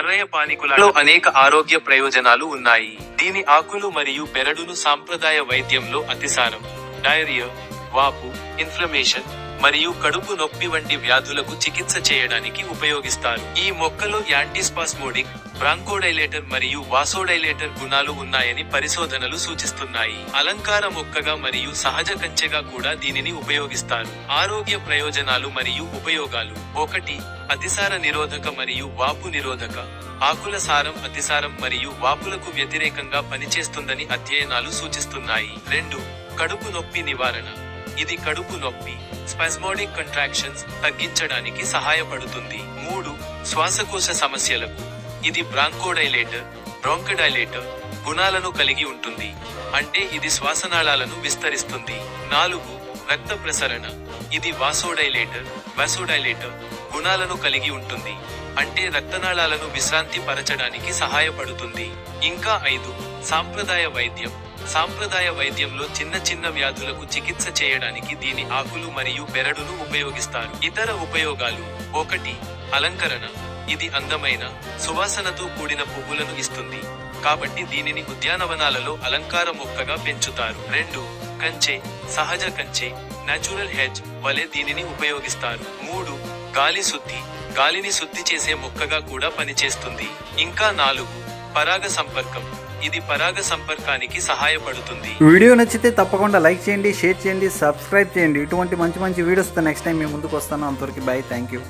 మర్రయ పానికులలో అనేక ఆరోగ్య ప్రయోజనాలు ఉన్నాయి. దీని ఆకులు మరియు పెరడును సాంప్రదాయ వైద్యంలో అతిసారం. డైరియా వాపు ఇన్ఫ్లమేషన్ మరియు కడుపు నొప్పి వంటి వ్యాధులకు చికిత్స చేయడానికి ఉపయోగిస్తారు. ఈ మొక్కలో యాంటీస్పాస్మోడిక్ బ్రాంకోడైలేటర్ మరియు వాసోడైలేటర్ గుణాలు ఉన్నాయని పరిశోధనలు సూచిస్తున్నాయి. అలంకార మొక్కగా మరియు సహజ కంచెగా కూడా దీనిని ఉపయోగిస్తారు. ఆరోగ్య ప్రయోజనాలు మరియు ఉపయోగాలు. ఒకటి అతిసార నిరోధక మరియు వాపు నిరోధక. ఆకుల సారం అతిసారం మరియు వాపులకు వ్యతిరేకంగా పనిచేస్తుందని అధ్యయనాలు సూచిస్తున్నాయి. రెండు కడుపు నొప్పి నివారణ. ఇది కడుపు నొప్పి స్పాస్మోడిక్ కంట్రాక్షన్స్ తగ్గించడానికి సహాయపడుతుంది. మూడు శ్వాసకోశ సమస్యలకు. ఇది బ్రాంకోడైలేటర్ బ్రాంకడైలేటర్ గుణాలను కలిగి ఉంటుంది. అంటే ఇది శ్వాసనాళాలను విస్తరిస్తుంది. నాలుగు రక్త ప్రసరణ. ఇది వాసోడైలేటర్ వాసోడైలేటర్ గుణాలను కలిగి ఉంటుంది. అంటే రక్తనాళాలను విశ్రాంతి పరచడానికి సహాయపడుతుంది. ఇంకా ఐదు సాంప్రదాయ వైద్యం. సాంప్రదాయ వైద్యంలో చిన్న చిన్న వ్యాధులకు చికిత్స చేయడానికి దీని ఆకులు మరియు బెరడును ఉపయోగిస్తారు. ఇతర ఉపయోగాలు ఒకటి అలంకరణ. ఇది అందమైన సువాసనతో కూడిన పువ్వులను ఇస్తుంది. కాబట్టి దీనిని ఉద్యానవనాలలో అలంకార మొక్కగా పెంచుతారు. రెండు కంచె సహజ కంచె న్యాచురల్ హెడ్జ్ వలె దీనిని ఉపయోగిస్తారు. మూడు గాలి శుద్ధి. గాలిని శుద్ధి చేసే మొక్కగా కూడా పనిచేస్తుంది. ఇంకా నాలుగు పరాగ సంపర్కం. ఇది పరాగ సంపర్కానికి సహాయపడుతుంది. వీడియో నచ్చితే తప్పకుండా లైక్ చేయండి షేర్ చేయండి సబ్స్క్రైబ్ చేయండి. ఇటువంటి మంచి మంచి వీడియోస్తో నెక్స్ట్ టైం మీ ముందుకు వస్తాను. అంతవరకు బై థ్యాంక్ యూ